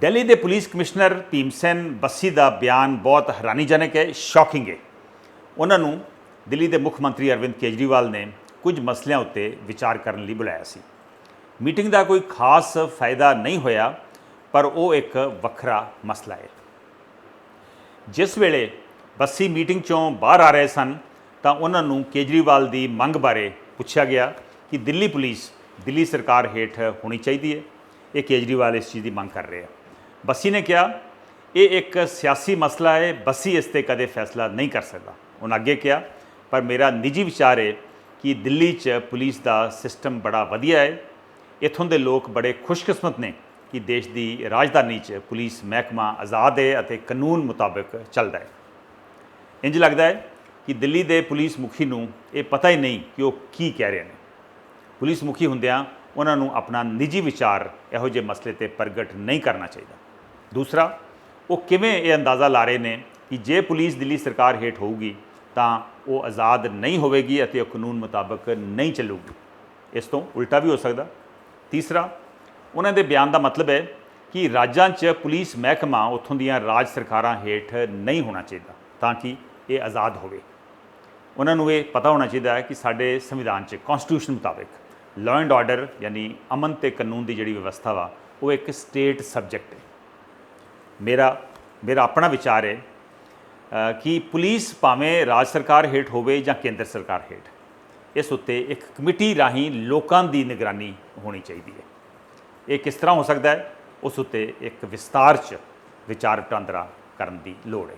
ਦਿੱਲੀ ਦੇ police commissioner ਭੀਮਸੈਨ ਬੱਸੀ ਦਾ ਬਿਆਨ ਬਹੁਤ ਹੈਰਾਨੀਜਨਕ ਹੈ ਸ਼ੌਕਿੰਗ ਹੈ। ਉਹਨਾਂ ਨੂੰ ਦਿੱਲੀ ਦੇ ਮੁੱਖ ਮੰਤਰੀ ਅਰਵਿੰਦ ਕੇਜਰੀਵਾਲ ਨੇ ਕੁਝ ਮਸਲਿਆਂ ਉੱਤੇ ਵਿਚਾਰ ਕਰਨ ਲਈ ਬੁਲਾਇਆ ਸੀ। ਮੀਟਿੰਗ ਦਾ ਕੋਈ ਖਾਸ ਫਾਇਦਾ ਨਹੀਂ ਹੋਇਆ, ਪਰ ਉਹ ਇੱਕ ਵੱਖਰਾ ਮਸਲਾ ਹੈ। ਜਿਸ ਵੇਲੇ ਬੱਸੀ ਮੀਟਿੰਗ ਚੋਂ ਬਾਹਰ ਆ ਰਹੇ ਸਨ, ਤਾਂ ਉਹਨਾਂ ਨੂੰ ਕੇਜਰੀਵਾਲ ਦੀ ਮੰਗ ਬਾਰੇ ਪੁੱਛਿਆ ਗਿਆ ਕਿ ਦਿੱਲੀ ਪੁਲਿਸ ਦਿੱਲੀ ਸਰਕਾਰ ਹੇਠ ਹੋਣੀ ਚਾਹੀਦੀ ਹੈ। ਇਹ ਕੇਜਰੀਵਾਲ ਇਸ ਚੀਜ਼ ਦੀ ਮੰਗ ਕਰ ਰਹੇ ਆ। ਬੱਸੀ ਨੇ ਕਿਹਾ, ਇਹ ਇੱਕ ਸਿਆਸੀ ਮਸਲਾ ਹੈ, ਬੱਸੀ ਇਸ ਤੇ ਕਦੇ ਫੈਸਲਾ ਨਹੀਂ ਕਰ ਸਕਦਾ। ਉਹਨਾਂ ਅੱਗੇ ਕਿਹਾ, ਪਰ ਮੇਰਾ ਨਿੱਜੀ ਵਿਚਾਰ ਹੈ ਕਿ ਦਿੱਲੀ 'ਚ ਪੁਲਿਸ ਦਾ ਸਿਸਟਮ ਬੜਾ ਵਧੀਆ ਹੈ। ਇੱਥੋਂ ਦੇ ਲੋਕ ਬੜੇ ਖੁਸ਼ਕਿਸਮਤ ਨੇ ਕਿ ਦੇਸ਼ ਦੀ ਰਾਜਧਾਨੀ 'ਚ ਪੁਲਿਸ ਮਹਿਕਮਾ ਆਜ਼ਾਦ ਹੈ ਅਤੇ ਕਾਨੂੰਨ ਮੁਤਾਬਕ ਚੱਲਦਾ ਹੈ। ਇੰਜ ਲੱਗਦਾ ਹੈ ਕਿ ਦਿੱਲੀ ਦੇ ਪੁਲਿਸ ਮੁਖੀ ਨੂੰ ਇਹ ਪਤਾ ਹੀ ਨਹੀਂ ਕਿ ਉਹ ਕੀ ਕਹਿ ਰਹੇ ਨੇ। ਪੁਲਿਸ ਮੁਖੀ ਹੁੰਦਿਆਂ ਉਹਨਾਂ ਨੂੰ ਆਪਣਾ ਨਿੱਜੀ ਵਿਚਾਰ ਇਹੋ ਜਿਹੇ ਮਸਲੇ ਤੇ ਪ੍ਰਗਟ ਨਹੀਂ ਕਰਨਾ ਚਾਹੀਦਾ। ਦੂਸਰਾ, ਉਹ ਕਿਵੇਂ ਇਹ ਅੰਦਾਜ਼ਾ ਲਾ ਰਹੇ ਨੇ ਕਿ ਜੇ ਪੁਲਿਸ ਦਿੱਲੀ ਸਰਕਾਰ ਹੇਠ ਹੋਊਗੀ, ਤਾਂ ਉਹ ਆਜ਼ਾਦ ਨਹੀਂ ਹੋਵੇਗੀ ਅਤੇ ਉਹ ਕਾਨੂੰਨ ਮੁਤਾਬਕ ਨਹੀਂ ਚੱਲੂਗੀ। ਇਸ ਤੋਂ ਉਲਟਾ ਵੀ ਹੋ ਸਕਦਾ। ਤੀਸਰਾ, ਉਹਨਾਂ ਦੇ ਬਿਆਨ ਦਾ ਮਤਲਬ ਹੈ ਕਿ ਰਾਜਾਂ 'ਚ ਪੁਲਿਸ ਮਹਿਕਮਾ ਉੱਥੋਂ ਦੀਆਂ ਰਾਜ ਸਰਕਾਰਾਂ ਹੇਠ ਨਹੀਂ ਹੋਣਾ ਚਾਹੀਦਾ, ਤਾਂ ਕਿ ਇਹ ਆਜ਼ਾਦ ਹੋਵੇ। ਉਹਨਾਂ ਨੂੰ ਇਹ ਪਤਾ ਹੋਣਾ ਚਾਹੀਦਾ ਹੈ ਕਿ ਸਾਡੇ ਸੰਵਿਧਾਨ 'ਚ ਕਨਸਟੀਟਿਊਸ਼ਨ ਮੁਤਾਬਕ ਲਾਅ ਐਂਡ ਆਰਡਰ ਯਾਨੀ ਅਮਨ ਤੇ ਕਾਨੂੰਨ ਦੀ ਜਿਹੜੀ ਵਿਵਸਥਾ ਵਾ, ਉਹ ਇੱਕ ਸਟੇਟ ਸਬਜੈਕਟ ਹੈ। ਮੇਰਾ ਮੇਰਾ ਆਪਣਾ ਵਿਚਾਰ ਹੈ ਕਿ ਪੁਲਿਸ ਭਾਵੇਂ ਰਾਜ ਸਰਕਾਰ ਹੇਠ ਹੋਵੇ ਜਾਂ ਕੇਂਦਰ ਸਰਕਾਰ ਹੇਠ, ਇਸ ਉੱਤੇ ਇੱਕ ਕਮੇਟੀ ਰਾਹੀਂ ਲੋਕਾਂ ਦੀ ਨਿਗਰਾਨੀ ਹੋਣੀ ਚਾਹੀਦੀ ਹੈ। ਇਹ ਕਿਸ ਤਰ੍ਹਾਂ ਹੋ ਸਕਦਾ ਹੈ? ਉਸ ਉੱਤੇ ਇੱਕ ਵਿਸਤਾਰ ਚ ਵਿਚਾਰ ਵਟਾਂਦਰਾ ਕਰਨ ਦੀ ਲੋੜ ਹੈ।